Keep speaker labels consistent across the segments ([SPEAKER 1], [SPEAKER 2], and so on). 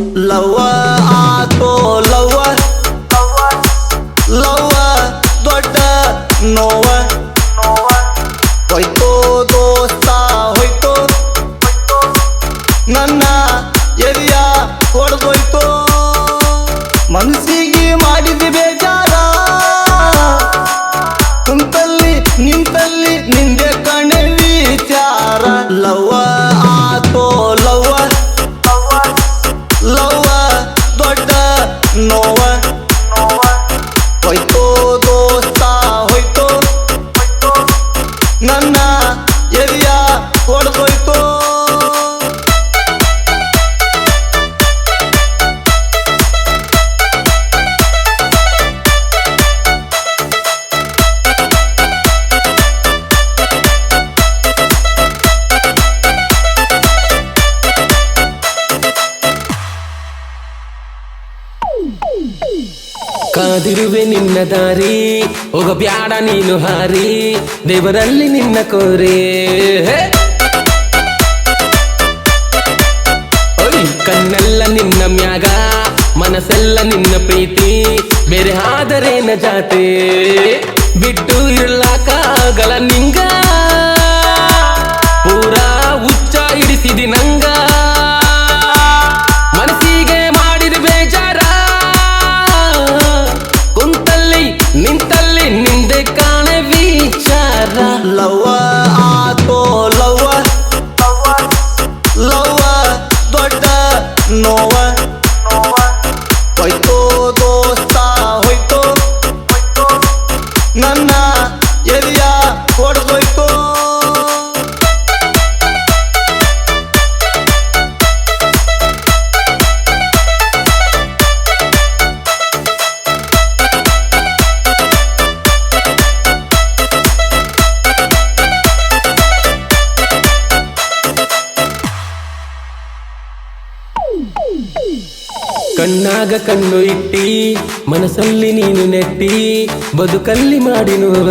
[SPEAKER 1] ಲವ್ವ ಲವ್ವ. ಲವ್ವ ದೊಡ್ಡ ನೋವ. ದೋಸ್ತ ನನ್ನ ಎರಿಯ ಹೊಡೆದೋಯ್ತೋ ಮನಸ್ಸಿಗೆ ಮಾಡಿದ ಬೇಜಾರ. ಕುಂತಲ್ಲಿ ನಿಂತಲ್ಲಿ ನಿಂದೆ ನನ್ನ ಎರಿಯ
[SPEAKER 2] ಕಾದಿರುವೆ ನಿನ್ನ ದಾರಿ ಹೋಗಬ್ಯಾಡ ನೀನು ಹಾರಿ, ದೇವರಲ್ಲಿ ನಿನ್ನ ಕೋರೆ. ಕಣ್ಣೆಲ್ಲ ನಿನ್ನ ಮ್ಯಾಗ, ಮನಸ್ಸೆಲ್ಲ ನಿನ್ನ ಪ್ರೀತಿ, ಬೇರೆ ಆದರೇನ ಜಾತೆ? ಬಿಟ್ಟು ಇರ್ಲಾಕಾಗಲ ನಿಂಗ.
[SPEAKER 1] ನನ್ನ ಎರಿಯ ಹೊಡೆದೋಯ್ತೋ
[SPEAKER 2] ಕಣ್ಣಾಗ ಕಣ್ಣು ಇಟ್ಟಿ, ಮನಸ್ಸಲ್ಲಿ ನೀನು ನೆಟ್ಟಿ, ಬದುಕಲ್ಲಿ ಮಾಡಿನುವ.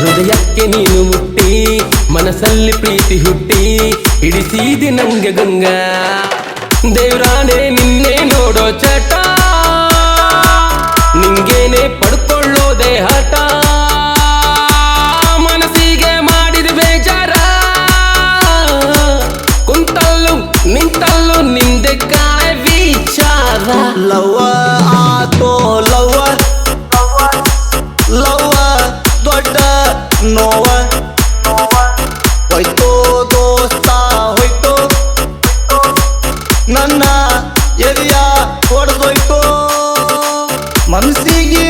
[SPEAKER 2] ಹೃದಯಕ್ಕೆ ನೀನು ಮುಟ್ಟಿ, ಮನಸ್ಸಲ್ಲಿ ಪ್ರೀತಿ ಹುಟ್ಟಿ ಇಡಿಸಿದಿ ನಂಗೆ ಗಂಗಾ. ದೇವ್ರಾಣೆ, ನಿನ್ನೆ ನೋಡೋ ಚಟ, ನಿಂಗೇನೆ ಮನಸ್ಸಿಗೆ